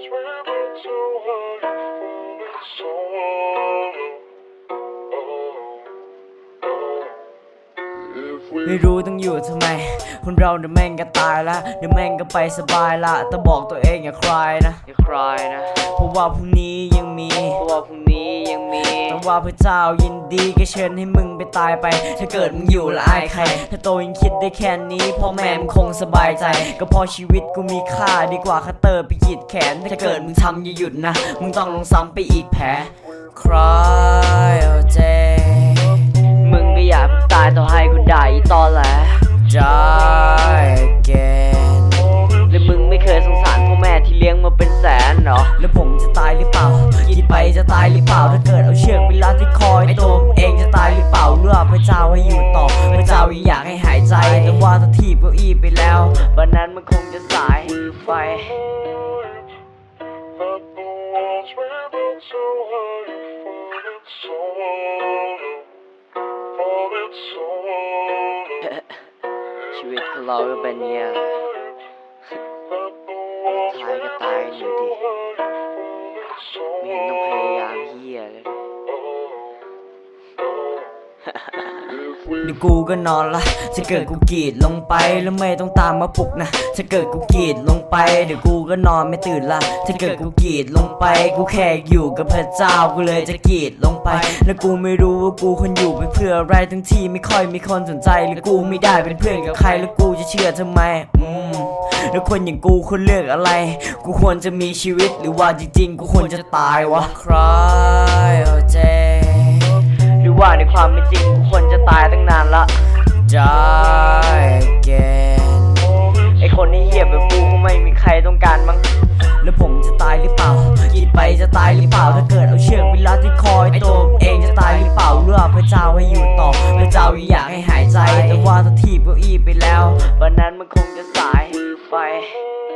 ไม่รู้ต้องอยู่ทำไม คนเราเดี๋ยวแม่งก็ตายละเดี๋ยวแม่งก็ไปสบายละแต่บอกตัวเองอย่าคลายนะ อย่าคลายนะ เพราะว่าพรุ่งนี้ ยังมีเพราะว่าพรุ่งนี้ยังมีแต่ว่าพระเจ้ายินดีก็เชิญให้มึงไปตายไป ถ้าเกิดมึงอยู่และอายใคร ถ้าโตยังคิดได้แค่นี้พ่อแม่มึงคงสบายใจ ก็เพอชีวิตกูมีค่าดีกว่าคัตเตอร์ไปหยิดแขน ถ้าเกิดมึงทำอย่าหยุดนะ มึงต้องลงซ้ำไปอีกแผล Cry all day มึงก็อย่าเพิ่งตายต่อให้กูด่าอีตอแหละ Die again หรือมึงไม่เคยสงสารพ่อแม่ที่เลี้ยงมาเป็นแสนเหรอ แล้วผมจะตายหรือเปล่าคิด ไปจะตายหรือเปล่าถ้าเกิดเอาเชือกไปรัดที่คอไอตัวเองจะตายหรือเปล่าเลือกพระเจ้าให้อยู่ต่อพระเจ้าอยากให้หายใจแต่ว่าถ้าทีบเก้าอี้ไปแล้ววันนั้นมันคงจะสายไฟ ชีวิตของเราก็เป็นเนี้ยแหละ That the walls ตายก็ตายอยู่ดี so ไม่เห็น เดี๋ยวกูก็นอนละถ้าเกิดกูกรีดลงไปแล้วไม่ต้องตามมาปลุกนะถ้าเกิดกูกรีดลงไปเดี๋ยวกูก็นอนไม่ตื่นละถ้าเกิดกูกรีดลงไป กูแค่อยู่กับพระเจ้ากูเลยจะกรีดลงไป แล้วกูไม่รู้ว่ากูคนอยู่ไปเพื่ออะไรทั้งที่ไม่ค่อยมีคนสนใจแล้วกูไม่ได้เป็นเพื่อนกับใครแล้วกูจะเชื่อทำไมอืมแล้วคนอย่างกูควรเลือกอะไร กูควรจะมีชีวิตหรือว่าจริงๆ กูควรจะตายวะ Cry all day หรือ ว่าในความเป็นจริงกูควรจะตายตั้งนานละ Die again ไอคนที่เหี้ยแบบกูคงไม่มีใครต้องการมั้ง แล้วผมจะตายหรือเปล่าคิดไปจะตายหรือเปล่า ถ้าเกิดเอาเชือกไปรัดที่คอไอตัวผมเองจะตายหรือเปล่าเลือกพระเจ้าให้อยู่ต่อ พระเจ้ายังอยากให้หายใจ แต่ว่าถ้าทีบเก้าอี้ไปแล้ววันนั้นมันคงจะสายไฟ Oh,